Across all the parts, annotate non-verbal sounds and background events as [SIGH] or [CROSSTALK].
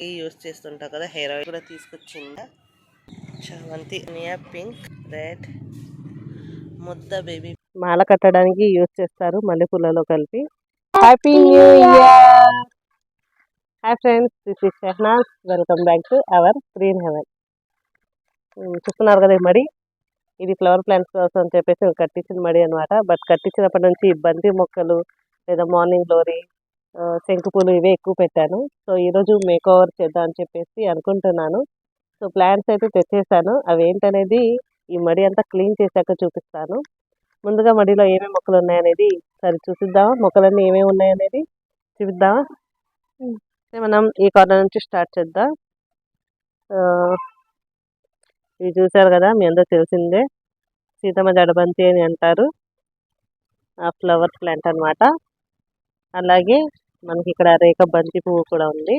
Use చేస్తుంటా కదా hair oil కూడా తీసుకొచ్చిందా? చామంతి నియా పింక్ రెడ్ ముద్ద బేబీ. మాల కట్టడానికి యూస్ చేస్తారు మల్లెపూలలో కలిపి. Happy new year hi friends this is Shehnaz welcome back to our green heaven చూస్తున్నారు కదా ఈ మడి? ఇది ఫ్లవర్ ప్లాంట్స్ కోసం అని చెప్పేసి కట్టించిన మడి అనమాట బట్ కట్టించినప్పటి నుంచి బంతి మొక్కలు లేదా మార్నింగ్ గ్లోరీ శంకుపూలు ఇవే ఎక్కువ పెట్టాను. సో ఈరోజు మేక్ ఓవర్ చేద్దాం అని చెప్పేసి అనుకుంటున్నాను. సో ప్లాంట్స్ అయితే తెచ్చేసాను. అవి ఏంటనేది ఈ మడి అంతా క్లీన్ చేశాక చూపిస్తాను. ముందుగా మడిలో ఏమేమి మొక్కలు ఉన్నాయనేది సరి చూసిద్దామా మొక్కలన్నీ ఏమేమి ఉన్నాయనేది చూపిద్దామా. మనం ఈ కార్నర్ నుంచి స్టార్ట్ చేద్దాం. ఇవి చూసారు కదా మీ అందరూ తెలిసిందే. సీతమ్మ జడబంతి అని అంటారు. ఆ ఫ్లవర్ ప్లాంట్ అన్నమాట. అలాగే మనకి ఇక్కడ రేఖ బంతి పువ్వు కూడా ఉంది.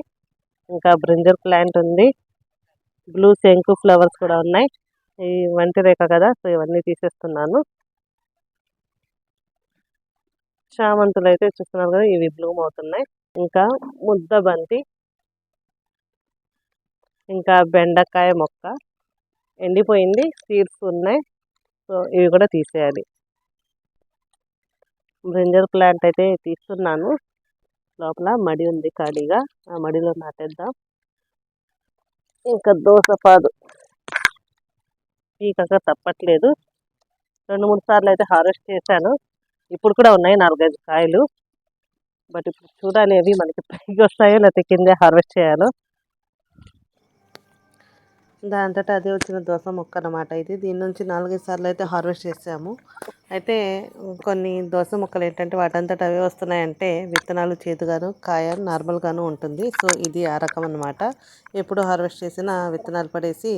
ఇంకా బ్రింజర్ ప్లాంట్ ఉంది. బ్లూ శంకు ఫ్లవర్స్ కూడా ఉన్నాయి. ఈ వంటి రేఖ కదా సో ఇవన్నీ తీసేస్తున్నాను. చామంతులు అయితే చూస్తున్నారు కదా ఇవి బ్లూమ్ అవుతున్నాయి. ఇంకా ముద్ద బంతి ఇంకా బెండకాయ మొక్క. ఎండిపోయింది సీడ్స్ ఉన్నాయి. సో ఇవి కూడా తీసేయాలి. బ్రింజర్ ప్లాంట్ అయితే తీస్తున్నాను. లోపల మడి ఉంది ఖాళీగా. ఆ మడిలో నాటేద్దాం. ఇంకా దోసపాదు పీకక తప్పట్లేదు. రెండు మూడు సార్లు అయితే హార్వెస్ట్ చేశాను. ఇప్పుడు కూడా ఉన్నాయి నాలుగైదు కాయలు. బట్ ఇప్పుడు చూడాలి అవి మనకి [LAUGHS] పైకి వస్తాయో లేకపోతే కిందే హార్వెస్ట్ చేయాలో. దాంతట అదే వచ్చిన దోస మొక్క అన్నమాట ఇది. దీని నుంచి నాలుగైదు సార్లు అయితే హార్వెస్ట్ చేసాము. అయితే కొన్ని దోస మొక్కలు ఏంటంటే వాటంతట అవే వస్తున్నాయంటే విత్తనాలు చేతుగాను కాయ నార్మల్గాను ఉంటుంది. సో ఇది ఆ రకం అన్నమాట. ఎప్పుడు హార్వెస్ట్ చేసినా విత్తనాలు పడేసి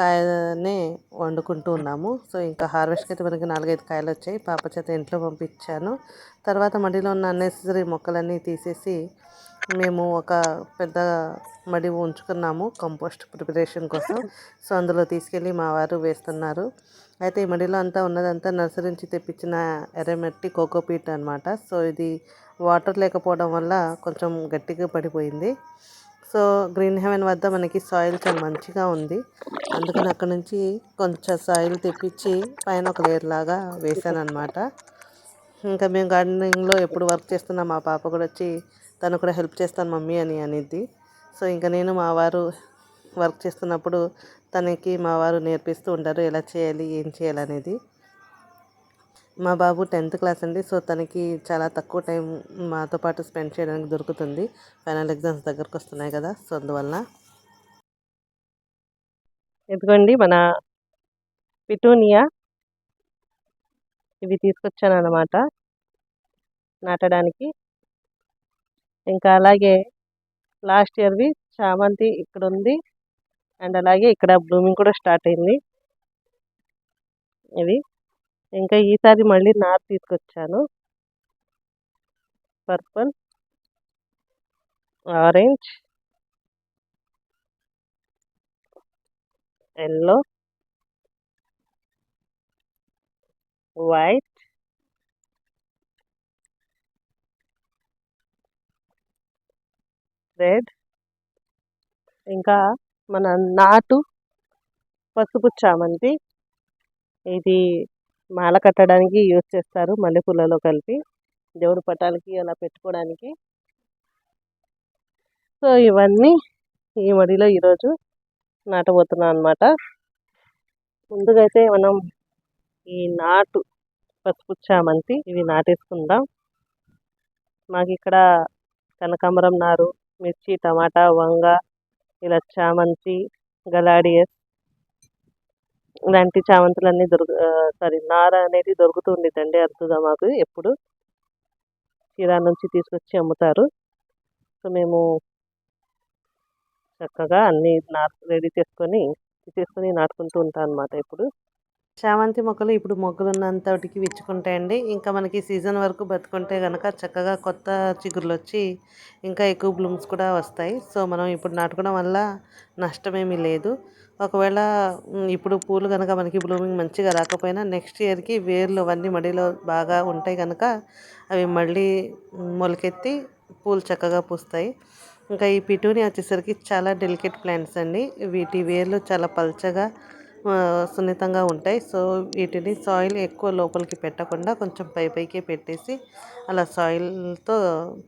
కాయనే వండుకుంటూ ఉన్నాము. సో ఇంకా హార్వెస్ట్కి అయితే మనకి నాలుగైదు కాయలు వచ్చాయి. పాప చేత ఇంట్లో పంపించాను. తర్వాత మడిలో ఉన్న అన్నెసరీ మొక్కలన్నీ తీసేసి మేము ఒక పెద్ద మడి ఉంచుకున్నాము కంపోస్ట్ ప్రిపరేషన్ కోసం. సో అందులో తీసుకెళ్ళి మా వారు వేస్తున్నారు. అయితే ఈ మడిలో అంతా ఉన్నదంతా నర్సరీ నుంచి తెప్పించిన ఎర్రమట్టి కోకోపీట్ అనమాట సో ఇది వాటర్ లేకపోవడం వల్ల కొంచెం గట్టిగా పడిపోయింది. సో గ్రీన్ హెవెన్ వద్ద మనకి సాయిల్ చాలా మంచిగా ఉంది. అందుకని అక్కడ నుంచి కొంచెం సాయిల్ తెప్పించి పైన ఒక లేయర్ లాగా వేసాను అనమాట ఇంకా మేము గార్డెనింగ్లో ఎప్పుడు వర్క్ చేస్తున్నా మా పాప కూడా వచ్చి తను కూడా హెల్ప్ చేస్తాను మమ్మీ అని అనిద్ది. సో ఇంకా నేను మా వారు వర్క్ చేస్తున్నప్పుడు తనకి మా వారు నేర్పిస్తూ ఉంటారు ఎలా చేయాలి ఏం చేయాలి అనేది. మా బాబు టెన్త్ క్లాస్ అండి. సో తనకి చాలా తక్కువ టైం మాతో పాటు స్పెండ్ చేయడానికి దొరుకుతుంది. ఫైనల్ ఎగ్జామ్స్ దగ్గరకు వస్తున్నాయి కదా సో అందువల్ల ఎందుకండి మన పిటూనియా. ఇవి తీసుకొచ్చాను అన్నమాట నాటడానికి. ఇంకా అలాగే లాస్ట్ ఇయర్వి చామంతి ఇక్కడ ఉంది అండ్ అలాగే ఇక్కడ బ్లూమింగ్ కూడా స్టార్ట్ అయింది. ఇవి. ఇంకా ఈసారి మళ్ళీ నార్ తీసుకొచ్చాను. Purple orange yellow white red ఇంకా మన నాటు పసుపు చామంతి. ఇది మాల కట్టడానికి యూజ్ చేస్తారు మల్లెపూలలో కలిపి. దేవుడి పటాలకి అలా పెట్టుకోవడానికి. సో ఇవన్నీ ఈ మడిలో ఈరోజు నాటబోతున్నాం అనమాట ముందుగా అయితే మనం ఈ నాటు పసుపు చామంతి ఇవి నాటేసుకుందాం. మాకు ఇక్కడ కనకాంబరం నారు మిర్చి టమాటా వంగ ఇలా చామంతి గలాడియస్ ఇలాంటి చామంతులన్నీ దొరుకు సారీ నార అనేది దొరుకుతూ ఉండేదండి అరుదుగా మాకు ఎప్పుడు. చీరా నుంచి తీసుకొచ్చి అమ్ముతారు. సో మేము చక్కగా అన్ని నాటు రెడీ చేసుకొని తీసుకొని నాటుకుంటూ ఉంటాం అనమాట ఇప్పుడు చామంతి మొక్కలు ఇప్పుడు మొగ్గలున్నంతటికి విచ్చుకుంటాయండి. ఇంకా మనకి సీజన్ వరకు బతుకుంటే కనుక చక్కగా కొత్త చిగుర్లు వచ్చి ఇంకా ఎక్కువ బ్లూమ్స్ కూడా వస్తాయి. సో మనం ఇప్పుడు నాటుకోవడం వల్ల నష్టమేమీ లేదు. ఒకవేళ ఇప్పుడు పూలు కనుక మనకి బ్లూమింగ్ మంచిగా రాకపోయినా నెక్స్ట్ ఇయర్కి వేర్లు అవన్నీ మడిలో బాగా ఉంటాయి కనుక అవి మళ్ళీ మొలకెత్తి పూలు చక్కగా పూస్తాయి. ఇంకా ఈ పిటూని వచ్చేసరికి చాలా డెలికేట్ ప్లాంట్స్ అండి. వీటి వేర్లు చాలా పల్చగా సున్నితంగా ఉంటాయి. సో వీటిని సాయిల్ ఎక్కువ లోపలికి పెట్టకుండా కొంచెం పై పైకే పెట్టేసి అలా సాయిల్తో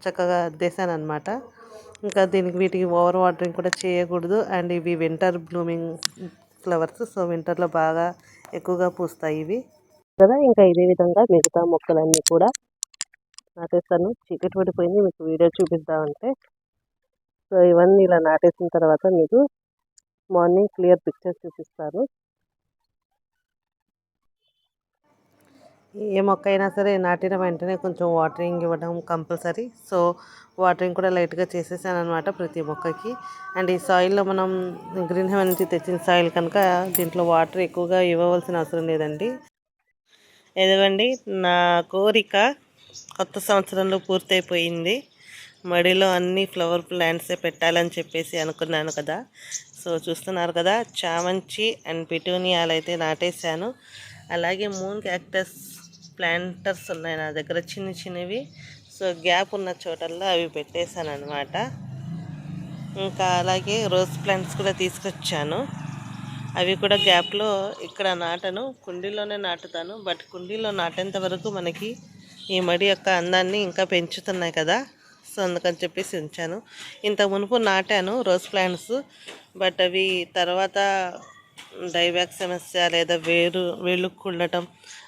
చక్కగా అద్దేశాను అనమాట ఇంకా దీనికి వీటికి ఓవర్ వాటరింగ్ కూడా చేయకూడదు. అండ్ ఇవి వింటర్ బ్లూమింగ్ ఫ్లవర్స్. సో వింటర్లో బాగా ఎక్కువగా పూస్తాయి ఇవి. కదా ఇంకా ఇదే విధంగా మిగతా మొక్కలన్నీ కూడా నాటేస్తాను. చీకటి పడిపోయింది. మీకు వీడియో చూపిద్దామంటే. సో ఇవన్నీ ఇలా నాటేసిన తర్వాత మీకు మార్నింగ్ క్లియర్ పిక్చర్స్ చూపిస్తారు. ఏ మొక్క అయినా సరే నాటిన వెంటనే కొంచెం వాటరింగ్ ఇవ్వడం కంపల్సరీ. సో వాటరింగ్ కూడా లైట్గా చేసేసాను అనమాట ప్రతి మొక్కకి. అండ్ ఈ సాయిల్లో మనం గ్రీన్ హెవెన్ నుంచి తెచ్చిన సాయిల్ కనుక దీంట్లో వాటర్ ఎక్కువగా ఇవ్వవలసిన అవసరం లేదండి. ఎదవండి నా కోరిక కొత్త సంవత్సరంలో పూర్తయిపోయింది. మడిలో అన్ని ఫ్లవర్ ప్లాంట్సే పెట్టాలని చెప్పేసి అనుకున్నాను కదా. సో చూస్తున్నారు కదా చామంచి అండ్ పిటూనియాలు అయితే నాటేశాను. అలాగే మూన్ క్యాక్టస్ ప్లాంటర్స్ ఉన్నాయి నా దగ్గర చిన్న చిన్నవి. సో గ్యాప్ ఉన్న చోటల్లో అవి పెట్టేశాను అనమాట ఇంకా అలాగే రోజ్ ప్లాంట్స్ కూడా తీసుకొచ్చాను. అవి కూడా గ్యాప్లో ఇక్కడ నాటను. కుండీలోనే నాటుతాను. బట్ కుండీలో నాటేంత వరకు మనకి ఈ మడి యొక్క అందాన్ని ఇంకా పెంచుతున్నాయి కదా. అందుకని చెప్పేసి ఉంచాను. ఇంత మునుపు నాటాను రోజ్ ప్లాంట్స్ బట్ అవి తర్వాత డైబ్యాక్ సమస్య లేదా వేరు వేళ్ళు కుళ్ళటం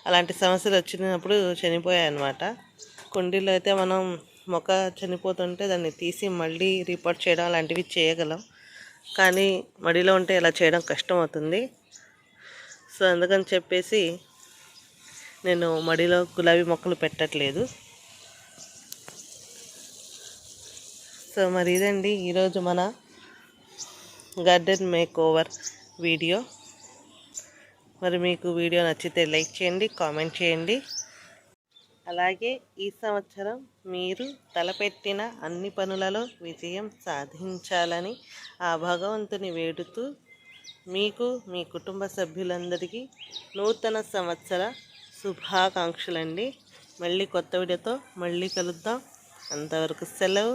అలాంటి సమస్యలు వచ్చినప్పుడు చనిపోయాయి అన్నమాట కుండీలో అయితే మనం మొక్క చనిపోతుంటే దాన్ని తీసి మళ్ళీ రిపోర్ట్ చేయడం అలాంటివి చేయగలం. కానీ మడిలో ఉంటే ఇలా చేయడం కష్టం అవుతుంది. సో అందుకని చెప్పేసి నేను మడిలో గులాబీ మొక్కలు పెట్టట్లేదు. సో మరి ఇదండి ఈరోజు మన గార్డెన్ మేక్ ఓవర్ వీడియో. మరి మీకు వీడియో నచ్చితే లైక్ చేయండి కామెంట్ చేయండి. అలాగే ఈ సంవత్సరం మీరు తలపెట్టిన అన్ని పనులలో విజయం సాధించాలని ఆ భగవంతుని వేడుతూ మీకు మీ కుటుంబ సభ్యులందరికీ నూతన సంవత్సర శుభాకాంక్షలండి. మళ్ళీ కొత్త వీడియోతో మళ్ళీ కలుద్దాం. అంతవరకు సెలవు.